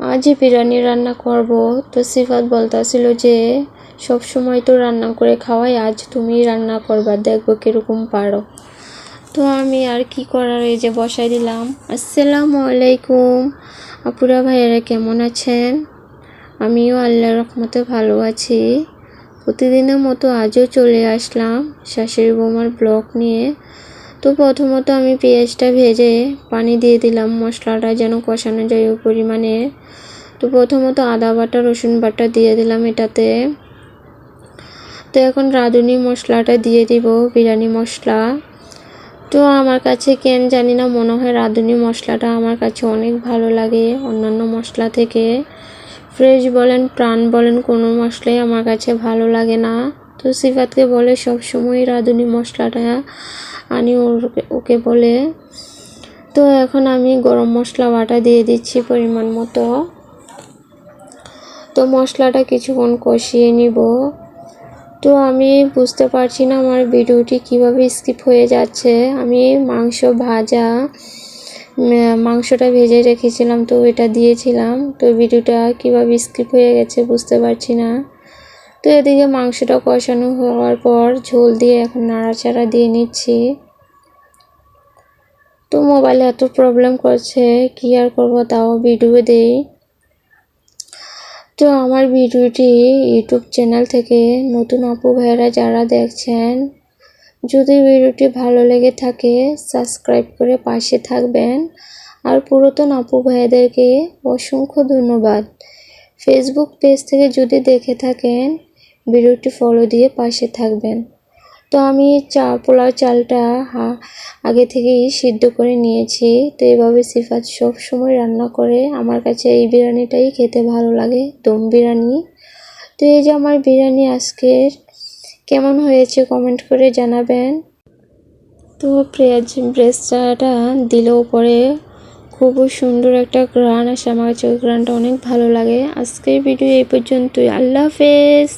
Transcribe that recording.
আজই বিরিয়ানি রান্না করব। তো সিফাত বলতেছিল যে, সব সময় তো রান্না করে খাওয়াই, আজ তুমি রান্না করবা, দেখব কীরকম পারো। তো আমি আর কি করার, এই যে বসাই দিলাম। আসসালামু আলাইকুম। আপুরা ভাইয়েরা কেমন আছেন? আমিও আল্লাহর রহমতে ভালো আছি। প্রতিদিনের মতো আজও চলে আসলাম শাশুড়ি বৌমার ব্লগ নিয়ে। তো প্রথমত আমি পেঁয়াজটা ভেজে পানি দিয়ে দিলাম, মশলাটা যেন কষানো যায় ওই পরিমাণে। তো প্রথমত আদা বাটা, রসুন বাটা দিয়ে দিলাম এটাতে। তো এখন রাঁধুনি মশলাটা দিয়ে দিব, বিরিয়ানি মশলা। তো আমার কাছে কেন জানি না, মনে হয় রাঁধুনি মশলাটা আমার কাছে অনেক ভালো লাগে অন্যান্য মশলা থেকে। ফ্রেশ বলেন, প্রাণ বলেন, কোনো মশলাই আমার কাছে ভালো লাগে না। তো সিফাতকে বলে সবসময় রাঁধুনি মশলাটা আনি ওকে বলে, তো এখন আমি গরম মশলা বাটা দিয়ে দিচ্ছি পরিমাণ মতো। তো মশলাটা কিছুক্ষণ কষিয়ে নিব। তো আমি বুঝতে পারছি না আমার ভিডিওটি কীভাবে স্কিপ হয়ে যাচ্ছে। আমি মাংস ভাজা মাংসটা ভেজে রেখেছিলাম, তো এটা দিয়েছিলাম। তো ভিডিওটা কীভাবে স্কিপ হয়ে গেছে বুঝতে পারছি না। তো এদিকে মাংসটা কষানো হওয়ার পর ঝোল দিয়ে এখন নাড়াচাড়া দিয়ে নিচ্ছি। তো মোবাইলে এত প্রবলেম করছে, কি আর করব তাও ভিডিও দেই। তো আমার ভিডিওটি ইউটিউব চ্যানেল থেকে নতুন আপু ভাইয়েরা যারা দেখছেন, যদি ভিডিওটি ভালো লেগে থাকে সাবস্ক্রাইব করে পাশে থাকবেন। আর পুরাতন আপু ভাইদেরকে অসংখ্য ধন্যবাদ। ফেসবুক পেজ থেকে যদি দেখে থাকেন ভিডিওটি ফলো দিয়ে পাশে থাকবেন। তো আমি চা, পোলাও চালটা আগে থেকেই সিদ্ধ করে নিয়েছি। তো এভাবে সিফাত সব সময় রান্না করে আমার কাছে এই বিরিয়ানিটাই খেতে ভালো লাগে, দম বিরিয়ানি। তো এই যে আমার বিরিয়ানি আজকের, কেমন হয়েছে কমেন্ট করে জানাবেন। তো পেঁয়াজ ব্রেস্টাটা দিলেও পরে খুবই সুন্দর একটা গ্রান আসে, আমার কাছে ওই গ্রানটা অনেক ভালো লাগে। আজকের ভিডিও এই পর্যন্তই, আল্লাহ হাফেজ।